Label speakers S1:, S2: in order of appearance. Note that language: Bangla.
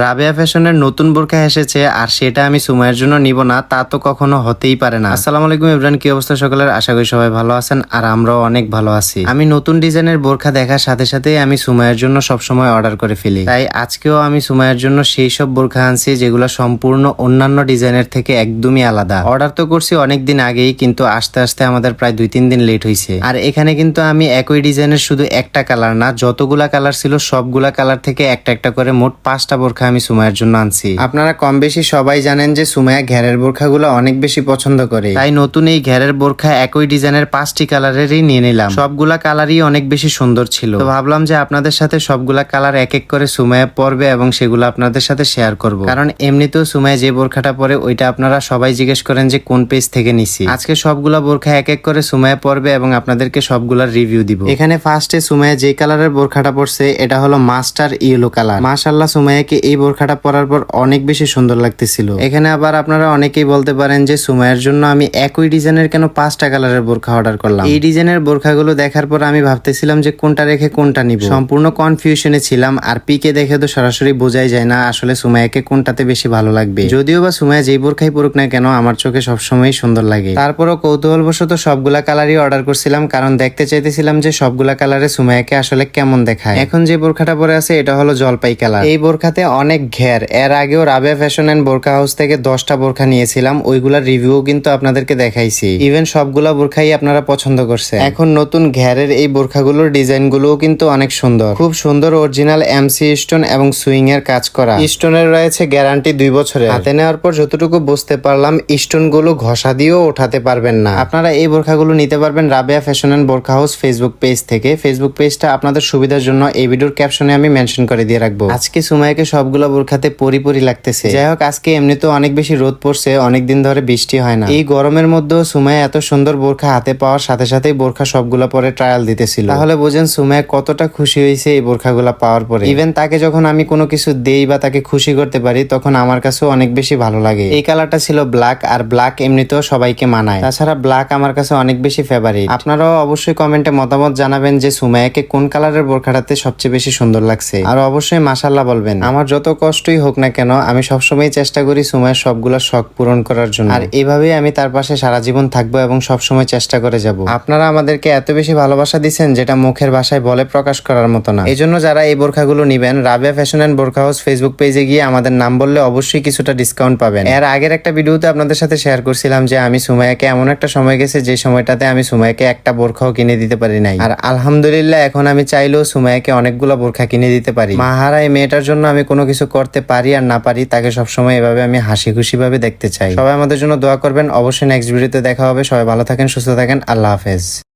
S1: রাবেয়া ফ্যাশনের নতুন বোরখা এসেছে আর সেটা আমি সুমাইয়ের জন্য নিব না, তা তো কখনো হতেই পারে না। আসসালামু আলাইকুম ইব্রান কি অবস্থা সকলের? আশা করি সবাই ভালো আছেন আর আমরাও অনেক ভালো আছি। আমি নতুন ডিজাইনের বোরখা দেখার সাথে সাথেই আমি সুমাইয়ের জন্য সবসময় অর্ডার করে ফেলি। তাই আজকেও আমি সুমাইয়ের জন্য সেই সব বোরখা আনছি যেগুলো সম্পূর্ণ অন্যান্য ডিজাইনের থেকে একদমই আলাদা। অর্ডার তো করছি অনেক দিন আগেই, কিন্তু আস্তে আস্তে আমাদের প্রায় দুই তিন দিন লেট হয়েছে আর এখানে কিন্তু আমি একই ডিজাইনের শুধু একটা কালার না, যতগুলা কালার ছিল সবগুলা কালার থেকে একটা একটা করে মোট পাঁচটা বোরখা আমি সুমাইয়ের জন্য আনছি। আপনারা কম বেশি সবাই জানেন যে সুমাইয়া ঘেরের বোরখাগুলো অনেক বেশি পছন্দ করে। তাই নতুন এই ঘেরের বোরখা একই ডিজাইনের পাঁচটি কালারেরই নিয়ে নিলাম। সবগুলা কালারই অনেক বেশি সুন্দর ছিল। তো ভাবলাম যে আপনাদের সাথে সবগুলা কালার এক এক করে সুমাইয়া পরবে এবং সেগুলো আপনাদের সাথে শেয়ার করব। কারণ এমনিতেও সুমাইয়া যে বোরখাটা পরে, ওইটা আপনারা সবাই জিজ্ঞেস করেন যে কোন পেজ থেকে নিছি। আজকে সবগুলা বোরখা এক এক করে সুমাইয়া পরবে এবং আপনাদেরকে সবগুলার রিভিউ দিব। এখানে ফার্স্টে সুমাইয়া যে কালারের বোরখাটা পরছে, এটা হলো মাস্টার ইয়েলো কালার। মাশাল্লাহ সুমাইয়াকে এই বোরখাটা পরার পর অনেক বেশি সুন্দর লাগতেছিল। এখানে আবার আপনারা অনেকেই বলতে পারেন যে, সুমাইয়ের জন্য আমি একই ডিজাইনের কেন পাঁচটা কালারের বোরখা অর্ডার করলাম? এই ডিজাইনের বোরখাগুলো দেখার পর আমি ভাবতেছিলাম যে, কোনটা রেখে কোনটা নিব? সম্পূর্ণ কনফিউশনে ছিলাম, আর পিকে দেখে তো সরাসরি বোঝাই যায় না আসলে সুমাইয়াকে কোনটাতে বেশি ভালো লাগবে। যদিও বা সুমাইয়া যেই বোরখাই পরুক না কেন, আমার চোখে সবসময় সুন্দর লাগে। তারপরও কৌতূহলবশত সবগুলা কালারই অর্ডার করছিলাম, কারণ দেখতে চাইতেছিলাম যে, সবগুলা কালারে সুমাইয়াকে আসলে কেমন দেখায়। এখন যে বোরখাটা পরে আছে, এটা হলো জলপাই কালার। এই বোরখাতে অনেক ঘের। এর আগেও Rabeya fashion and Borkha house থেকে দশটা বোরখা নিয়েছিলাম। ওইগুলার রিভিউ কিন্তু আপনাদেরকে দেখাইছি। ইভেন সবগুলা বোরখাই আপনারা পছন্দ করছে এখন নতুন ঘেরের এই বোরখাগুলোর ডিজাইন গুলোও কিন্তু অনেক সুন্দর। খুব সুন্দর অরিজিনাল এমসি স্টোন এবং সুইং এর কাজ করা। স্টোনের রয়েছে গ্যারান্টি দুই বছরের। হাতে নেওয়ার পর যতটুকু বুঝতে পারলাম স্টোনগুলো ঘষা দিয়েও ওঠাতে পারবেন না। আপনারা এই বোরখাগুলো নিতে পারবেন Rabeya fashion and Borkha house Facebook page থেকে। ফেসবুক পেজটা আপনাদের সুবিধার জন্য এই ভিডিওর ক্যাপশনে আমি মেনশন করে দিয়ে রাখব। আজকে সুমাইকে সবগুলো বোরখাতে পরিপরি লাগতেছে। যাই হোক, আজকে এমনিতেও অনেক বেশি রোদ পড়ছে অনেক দিন ধরে বৃষ্টি হয় না। এই গরমের মধ্যেও সুমাই এত সুন্দর বোরখা হাতে পাওয়ার সাথে সাথেই বোরখা সবগুলো পরে ট্রায়াল দিতেছিল। তাহলে বোঝেন সুমাই কতটা খুশি হয়েছে এই বোরখাগুলা পাওয়ার পরে। ইভেন তাকে যখন আমি কোনো কিছু দেই বা তাকে খুশি করতে পারি, তখন আমার কাছেও অনেক বেশি ভালো লাগে। এই কালারটা ছিল ব্ল্যাক আর ব্ল্যাক এমনিতেও সবাইকে মানায়। তাছাড়া ব্ল্যাক আমার কাছে অনেক বেশি ফেভারিট আপনারাও অবশ্যই কমেন্টে মতামত জানাবেন যে সুমাইয়াকে কোন কালারের বোরখাটাতে সবচেয়ে বেশি সুন্দর লাগছে। আর অবশ্যই মাসাল্লাহ বলবেন। আমার যত কষ্টই হোক না কেন, আমি সবসময় চেষ্টা করি সুমাইয়ের সবগুলো শখ পূরণ করার জন্য। আর এভাবেই আমি তার পাশে সারা জীবন থাকব এবং সবসময় চেষ্টা করে যাব। আপনারা আমাদেরকে এত বেশি ভালোবাসা দিচ্ছেন যেটা মুখের ভাষায় বলে প্রকাশ করার মতো না। জন্য যারা এই বোরখাগুলো নিবেন, Rabia fashion and Borkha house Facebook পেজে গিয়ে আমাদের নাম বললে অবশ্যই কিছুটা ডিসকাউন্ট পাবেন। এর আগের একটা ভিডিওতে আপনাদের সাথে শেয়ার করছিলাম যে আমি সুমাইয়াকে এমন একটা সময় গেছে যে সময়টাতে আমি সুমাইয়াকে একটা বোরখাও কিনে দিতে পারি নাই। আর আলহামদুলিল্লাহ এখন আমি চাইলেও সুমাইয়াকে অনেকগুলো বোরখা কিনে দিতে পারি। মাহারা এই মেয়েটার জন্য আমি কোনো কিছু করতে পারি আর না পারি, তাকে সবসময় এভাবে আমি হাসি খুশি ভাবে দেখতে চাই। সবাই আমাদের জন্য দোয়া করবেন। অবশ্যই নেক্সট ভিডিওতে দেখা হবে। সবাই ভালো থাকেন, সুস্থ থাকেন। আল্লাহ হাফেজ।